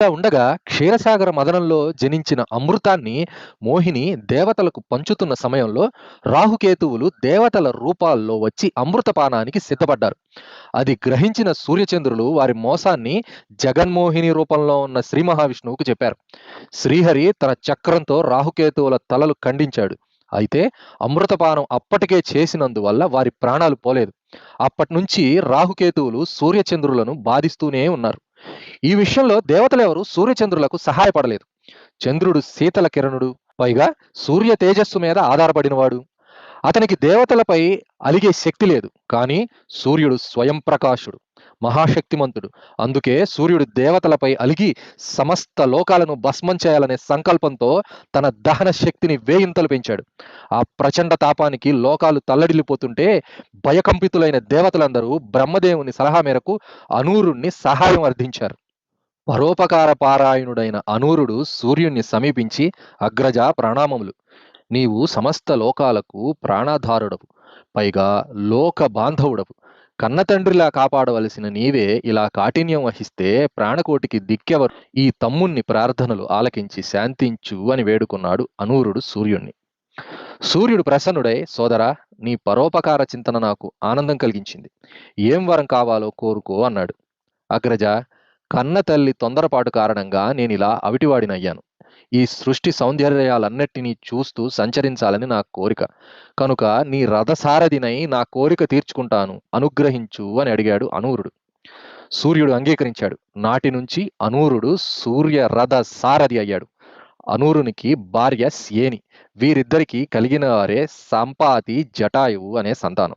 ఇలా ఉండగా క్షీరసాగర మదనంలో జనించిన అమృతాన్ని మోహిని దేవతలకు పంచుతున్న సమయంలో రాహుకేతువులు దేవతల రూపాల్లో వచ్చి అమృతపానానికి సిద్ధపడ్డారు. అది గ్రహించిన సూర్యచంద్రులు వారి మోసాన్ని జగన్మోహిని రూపంలో ఉన్న శ్రీ మహావిష్ణువుకు చెప్పారు. శ్రీహరి తన చక్రంతో రాహుకేతువుల తలలు ఖండించాడు. అయితే అమృతపానం అప్పటికే చేసినందువల్ల వారి ప్రాణాలు పోలేదు. అప్పటి నుంచి రాహుకేతువులు సూర్యచంద్రులను బాధిస్తూనే ఉన్నారు. ఈ విషయంలో దేవతలెవరు సూర్యచంద్రులకు సహాయపడలేదు. చంద్రుడు శీతల కిరణుడు పైగా సూర్య తేజస్సు మీద ఆధారపడినవాడు. అతనికి దేవతలపై అలిగే శక్తి లేదు కానీ సూర్యుడు స్వయం ప్రకాశుడు మహాశక్తిమంతుడు. అందుకే సూర్యుడు దేవతలపై అలిగి సమస్త లోకాలను భస్మం చేయాలనే సంకల్పంతో తన దహన శక్తిని వేయింతలు పెంచాడు. ఆ ప్రచండ తాపానికి లోకాలు తల్లడిల్లిపోతుంటే భయకంపితులైన దేవతలందరూ బ్రహ్మదేవుని సలహా మేరకు అనూరుణ్ణి సహాయం అర్థించారు. పరోపకార పారాయణుడైన అనూరుడు సూర్యుణ్ణి సమీపించి అగ్రజ ప్రణామములు. నీవు సమస్త లోకాలకు ప్రాణాధారుడవు. పైగా లోక బాంధవుడవు. కన్నతండ్రిలా కాపాడవలసిన నీవే ఇలా కాఠిన్యం వహిస్తే ప్రాణకోటికి దిక్కెవరు? ఈ తమ్ముణ్ణి ప్రార్థనలు ఆలకించి శాంతించు అని వేడుకున్నాడు అనూరుడు సూర్యుణ్ణి. సూర్యుడు ప్రసన్నుడై సోదరా నీ పరోపకార చింతన నాకు ఆనందం కలిగించింది. ఏం వరం కావాలో కోరుకో అన్నాడు. అగ్రజ కన్న తల్లి తొందరపాటు కారణంగా నేను ఇలా అవిటివాడినయ్యాను. ఈ సృష్టి సౌందర్యాలన్నిటినీ చూస్తూ సంచరించాలని నా కోరిక. కనుక నీ రథసారథినై నా కోరిక తీర్చుకుంటాను. అనుగ్రహించు అని అడిగాడు అనూరుడు. సూర్యుడు అంగీకరించాడు. నాటి నుంచి అనూరుడు సూర్య రథ సారథి అయ్యాడు. అనూరునికి భార్య సేని వీరిద్దరికీ కలిగిన వారే సంపాతి జటాయువు అనే సంతానం.